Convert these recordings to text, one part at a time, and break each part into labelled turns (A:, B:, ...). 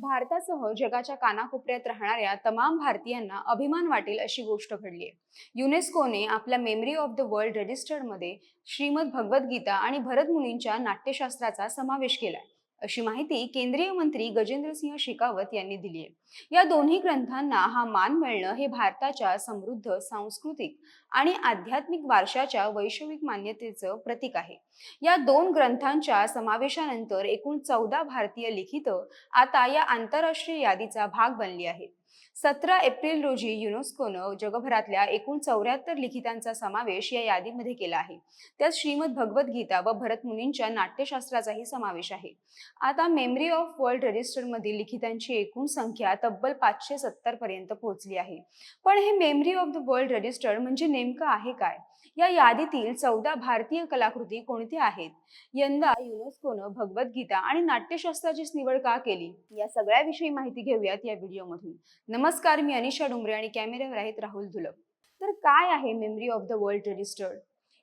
A: भारतासह जगाच्या कानाकोपऱ्यात राहणाऱ्या तमाम भारतीयांना अभिमान वाटेल अशी गोष्ट घडली आहे. युनेस्कोने आपल्या मेमरी ऑफ द वर्ल्ड रजिस्टर्डमध्ये श्रीमद भगवद्गीता आणि भरत मुनींच्या नाट्यशास्त्राचा समावेश केलाय. अशी माहिती केंद्रीय मंत्री गजेंद्रसिंह शेखावत यांनी दिली आहे. या दोन्ही ग्रंथांना हा मान मिळणं हे भारताच्या समृद्ध सांस्कृतिक आणि आध्यात्मिक वारशाच्या वैश्विक मान्यतेचं प्रतीक आहे. या दोन ग्रंथांच्या समावेशानंतर एकूण चौदा भारतीय लिखित आता या आंतरराष्ट्रीय यादीचा भाग बनली आहेत सतरा एप्रिल रोजी युनेस्कोनं जगभरातल्या एकूण चौऱ्याहत्तर लिखितांचा समावेश या यादीमध्ये केला आहे. त्यात श्रीमद भगवद्गीता व भरत मुनींच्या नाट्यशास्त्राचाही समावेश आहे. आता मेमरी ऑफ वर्ल्ड रजिस्टरमधील लिखितांची एकूण संख्या तब्बल पाचशे सत्तर पर्यंत पोहोचली आहे. पण हे memory of the world register म्हणजे नेमकं आहे काय? या यादीतील चौदा भारतीय कलाकृती कोणत्या आहेत. यंदा युनेस्कोनं भगवद्गीता आणि नाट्यशास्त्राचीच निवड का केली? या सगळ्याविषयी माहिती घेऊयात या व्हिडिओमधून. नमस्कार मी अनिशा डुमरे आणि कॅमेऱ्यावर आहेत राहुल धुलप. तर काय आहे memory of the world registered?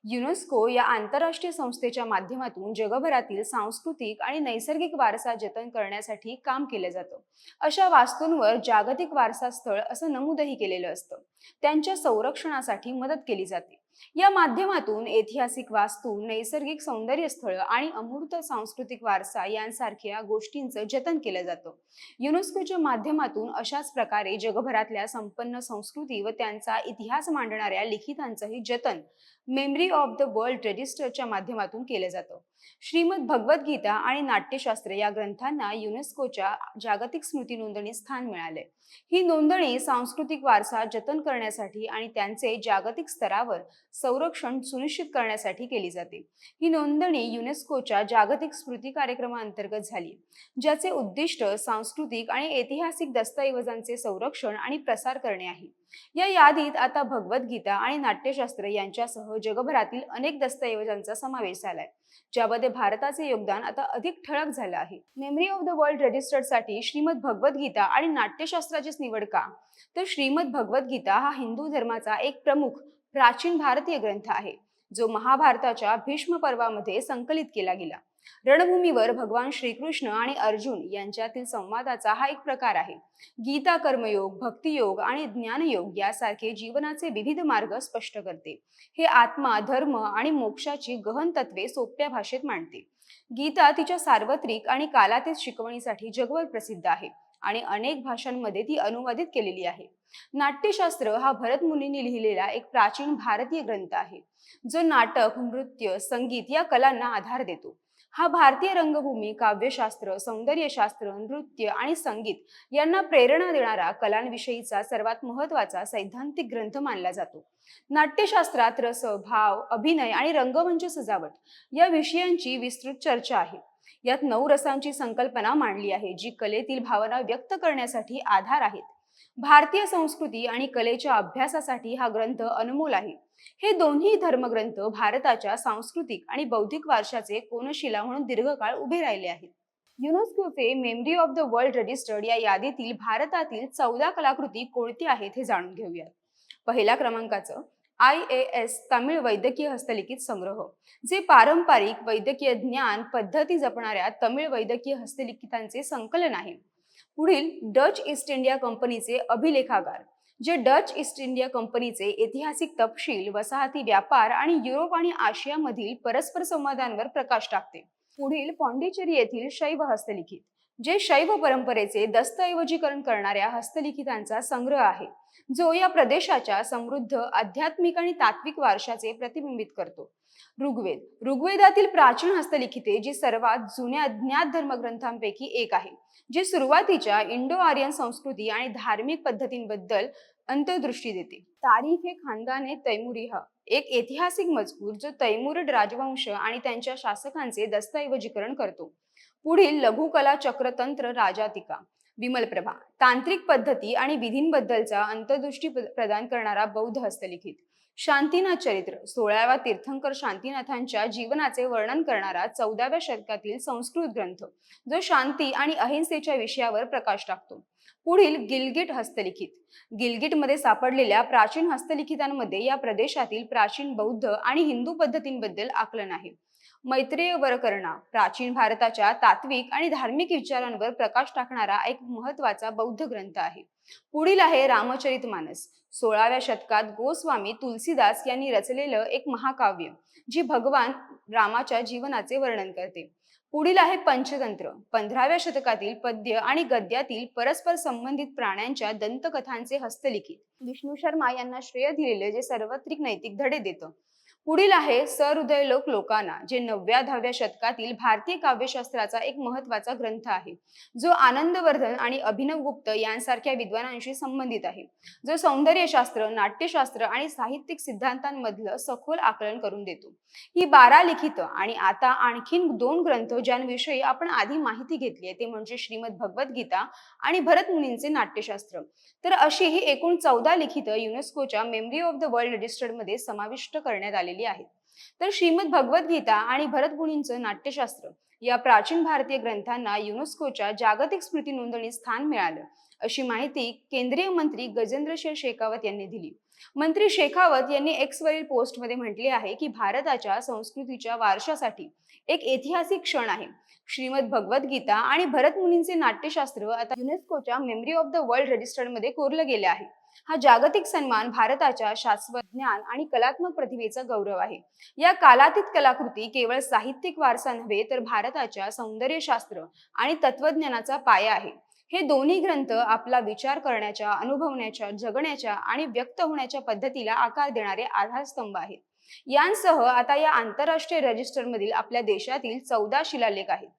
A: UNESCO या आंतरराष्ट्रीय संस्थेच्या माध्यमातून जगभरातील सांस्कृतिक आणि नैसर्गिक वारसा जतन करण्यासाठी काम केलं जातं. अशा वास्तूंवर जागतिक वारसा स्थळ असं नमूदही केलेलं असतं. त्यांच्या संरक्षणासाठी मदत केली जाते. या माध्यमातून ऐतिहासिक वास्तू नैसर्गिक सौंदर्य स्थळ आणि अमूर्त सांस्कृतिक वारसा यांसारख्या गोष्टींचं जतन केलं जातं. युनेस्कोच्या माध्यमातून अशाच प्रकारे जगभरातल्या संपन्न संस्कृती व त्यांचा इतिहास मांडणाऱ्या लिखितांचंही जतन मेमरी ऑफ द वर्ल्ड रजिस्टरच्या माध्यमातून केलं जातं. श्रीमद भगवद्गीता आणि नाट्यशास्त्र या ग्रंथांना युनेस्कोच्या जागतिक स्मृती नोंदणी स्थान मिळाले ही नोंदणी सांस्कृतिक वारसा जतन करण्यासाठी आणि त्यांचे जागतिक स्तरावर संरक्षण सुनिश्चित करण्यासाठी केली जाते. ही नोंदणी युनेस्कोच्या जागतिक स्मृती कार्यक्रमाअंतर्गत झाली ज्याचे उद्दिष्ट सांस्कृतिक आणि ऐतिहासिक दस्तऐवजांचे संरक्षण आणि प्रसार करणे आहे. या यादीत आता भगवद्गीता आणि नाट्यशास्त्र यांच्यासह जगभरातील अनेक दस्तऐवजांचा समावेश झालाय ज्यामध्ये भारताचे योगदान आता अधिक ठळक झालं आहे. मेमरी ऑफ द वर्ल्ड रजिस्टर्डसाठी श्रीमद भगवद्गीता आणि नाट्यशास्त्राचीच निवड का? तर श्रीमद भगवद्गीता हा हिंदू धर्माचा एक प्रमुख प्राचीन भारतीय ग्रंथ आहे जो महाभारताच्या भीष्म पर्वामध्ये संकलित केला गेला. रणभूमीवर भगवान श्रीकृष्ण आणि अर्जुन यांच्यातील संवादाचा हा एक प्रकार आहे. गीता कर्मयोग भक्तियोग आणि ज्ञानयोग यासारखे जीवनाचे विविध मार्ग स्पष्ट करते. हे आत्मा धर्म आणि मोक्षाची गहन तत्वे सोप्या भाषेत मांडते. गीता तिच्या सार्वत्रिक आणि कालातीत शिकवणीसाठी जगभर प्रसिद्ध आहे आणि अनेक भाषांमध्ये ती अनुवादित केलेली आहे. नाट्यशास्त्र हा भरत मुनीने लिहिलेला एक प्राचीन भारतीय ग्रंथ आहे. जो नाटक नृत्य संगीत या कलांना आधार देतो. हा भारतीय रंगभूमी काव्यशास्त्र सौंदर्यशास्त्र नृत्य आणि संगीत यांना प्रेरणा देणारा कलांविषयीचा सर्वात महत्त्वाचा सैद्धांतिक ग्रंथ मानला जातो. नाट्यशास्त्रात रस भाव अभिनय आणि रंगमंच सजावट या विषयांची विस्तृत चर्चा आहे. यात नऊ रसांची संकल्पना मांडली आहे जी कलेतील भावना व्यक्त करण्यासाठी आधार आहेत. भारतीय संस्कृती आणि कलेच्या अभ्यासासाठी हा ग्रंथ अनमोल आहे. हे दोन्ही धर्मग्रंथ भारताच्या सांस्कृतिक आणि बौद्धिक वारशाचे कोनशिला म्हणून दीर्घकाळ उभे राहिले आहेत. युनेस्कोचे memory of the world registered या यादीतील भारतातील चौदा कलाकृती कोणत्या आहेत हे जाणून घेऊयात. पहिल्या क्रमांकाचं आय ए एस तमिळ वैद्यकीय हस्तलिखित संग्रह जे पारंपरिक वैद्यकीय ज्ञान पद्धती जपणाऱ्या तमिळ वैद्यकीय हस्तलिखितांचे संकलन आहे. पुढील डच ईस्ट इंडिया कंपनीचे अभिलेखागार जे डच ईस्ट इंडिया कंपनीचे ऐतिहासिक तपशील वसाहती व्यापार आणि युरोप आणि आशियामधील परस्पर संवादांवर प्रकाश टाकते. पुढील पॉंडिचेरी येथील शैव हस्तलिखित जे शैव परंपरेचे दस्तऐवजीकरण करणाऱ्या हस्तलिखितांचा संग्रह आहे जो या प्रदेशाच्या समृद्ध आध्यात्मिक आणि तात्विक वारशाचे प्रतिबिंबित करतो. ऋग्वेद. ऋग्वेदातील प्राचीन हस्तलिखिते जी सर्वात जुन्या ज्ञात धर्मग्रंथांपैकी एक आहे जे सुरुवातीच्या इंडो आर्यन संस्कृती आणि धार्मिक पद्धतींबद्दल अंतर्दृष्टी देते. तारीख हे खानदाने तैमुरी हा. एक ऐतिहासिक मजकूर जो तैमुरड राजवंश आणि त्यांच्या शासकांचे दस्तऐवजीकरण करतो. पुढील लघुकला चक्रतंत्र राजातिका. विमलप्रभा. तांत्रिक पद्धती आणि विधींबद्दलचा अंतर्दृष्टी प्रदान करणारा बौद्ध हस्तलिखित. शांतीनाथ चरित्र. सोळाव्या तीर्थंकर शांतीनाथांच्या जीवनाचे वर्णन करणारा चौदाव्या शतकातील संस्कृत ग्रंथ जो शांती आणि अहिंसेच्या विषयावर प्रकाश टाकतो. पुढील गिलगिट हस्तलिखित. गिलगिटमध्ये सापडलेल्या प्राचीन हस्तलिखितांमध्ये या प्रदेशातील प्राचीन बौद्ध आणि हिंदू पद्धतींबद्दल आकलन आहे. मैत्रेय वरकर्णा प्राचीन भारताच्या तात्विक आणि धार्मिक विचारांवर प्रकाश टाकणारा एक महत्त्वाचा बौद्ध ग्रंथ आहे. पुढील आहे रामचरितमानस सोळाव्या शतकात गोस्वामी तुलसीदास यांनी रचलेलं एक महाकाव्य जी भगवान रामाच्या जीवनाचे वर्णन करते. पुढील आहे पंचतंत्र. पंधराव्या शतकातील पद्य आणि गद्यातील परस्पर संबंधित प्राण्यांच्या दंतकथांचे हस्तलिखित. विष्णू शर्मा यांना श्रेय दिलेले जे सार्वत्रिक नैतिक धडे देतं. पुढील आहे सहृदयलोक लोकांना जे नवव्या दहाव्या शतकातील भारतीय काव्यशास्त्राचा एक महत्त्वाचा ग्रंथ आहे. जो आनंदवर्धन आणि अभिनव गुप्त यांसारख्या विद्वानांशी संबंधित आहे. जो सौंदर्यशास्त्र नाट्यशास्त्र आणि साहित्यिक सिद्धांतांमधलं सखोल आकलन करून देतो. ही बारा लिखित आणि आता आणखीन दोन ग्रंथ ज्यांविषयी आपण आधी माहिती घेतली आहे ते म्हणजे श्रीमद भगवद्गीता आणि भरत मुनींचे नाट्यशास्त्र. तर अशी ही एकूण चौदा लिखित युनेस्कोच्या मेमरी ऑफ द वर्ल्ड रजिस्टर्डमध्ये समाविष्ट करण्यात आलेली आलेली आहेत. तर श्रीमद भगवद्गीता आणि भरतगुणींचं नाट्यशास्त्र या प्राचीन भारतीय ग्रंथांना युनेस्कोच्या जागतिक स्मृती नोंदणीत स्थान मिळालं अशी माहिती केंद्रीय मंत्री गजेंद्र शेखावत यांनी दिली. मंत्री शेखावत यांनी एक्स वरील पोस्टमध्ये म्हटले आहे की भारताच्या संस्कृतीच्या वारशासाठी एक ऐतिहासिक क्षण आहे. श्रीमद भगवद्गीता आणि भरत मुनींचे नाट्यशास्त्र आता युनेस्कोच्या मेमरी ऑफ द वर्ल्ड रजिस्टरमध्ये कोरलं गेले आहे. हा जागतिक सन्मान भारताच्या शाश्वत ज्ञान आणि कलात्मक प्रतिभेचा गौरव आहे. या कालातीत कलाकृती केवळ साहित्यिक वारसा नव्हे तर भारताच्या सौंदर्यशास्त्र आणि तत्वज्ञानाचा पाया आहे. हे दोन्ही ग्रंथ आपला विचार करण्याच्या अनुभवण्याच्या जगण्याच्या आणि व्यक्त होण्याच्या पद्धतीला आकार देणारे आधारस्तंभ आहेत. यांसह आता या आंतरराष्ट्रीय रजिस्टरमधील आपल्या देशातील चौदा शिलालेख आहेत.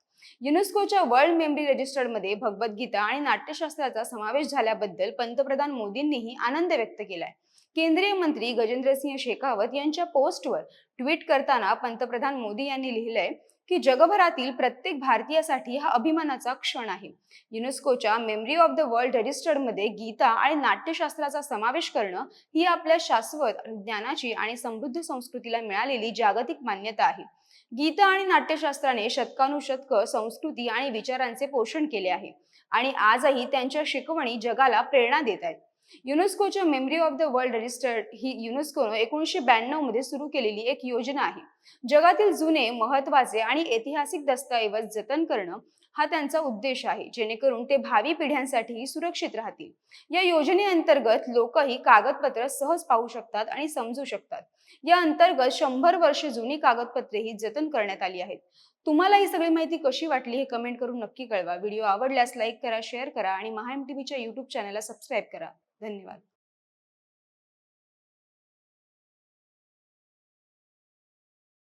A: युनेस्कोच्या वर्ल्ड मेमरी रजिस्टरमध्ये भगवद्गीता आणि नाट्यशास्त्राचा समावेश झाल्याबद्दल पंतप्रधान मोदींनीही आनंद व्यक्त केलाय. केंद्रीय मंत्री गजेंद्रसिंह शेखावत यांच्या पोस्टवर ट्विट करताना पंतप्रधान मोदी यांनी लिहिलंय की जगभरातील प्रत्येक भारतीयासाठी हा अभिमानाचा क्षण आहे. युनेस्कोच्या मेमरी ऑफ द वर्ल्ड रजिस्टरमध्ये गीता आणि नाट्यशास्त्राचा समावेश करणं ही आपल्या शाश्वत ज्ञानाची आणि समृद्ध संस्कृतीला मिळालेली जागतिक मान्यता आहे. गीता आणि नाट्यशास्त्राने शतकानुशतक संस्कृती आणि विचारांचे पोषण केले आहे आणि आजही त्यांच्या शिकवणी जगाला प्रेरणा देत आहेत. युनेस्कोच्या memory of the world registered ही युनेस्कोनं एकोणीसशे ब्याण्णवमध्ये सुरू केलेली एक योजना आहे. जगातील जुने महत्त्वाचे आणि ऐतिहासिक दस्तऐवज जतन करणं हा त्यांचा उद्देश आहे जेणेकरून ते भावी पिढ्यांसाठीही सुरक्षित राहतील. या योजनेअंतर्गत लोकही कागदपत्र सहज पाहू शकतात आणि समजू शकतात. या अंतर्गत शंभर वर्ष जुनी कागदपत्रे ही जतन करण्यात आली आहेत. तुम्हाला ही सगळी माहिती कशी वाटली हे कमेंट करून नक्की कळवा. व्हिडिओ आवडल्यास लाईक करा शेअर करा आणि महाएम टीव्हीच्या युट्यूब चॅनलला सबस्क्राईब करा. धन्यवाद.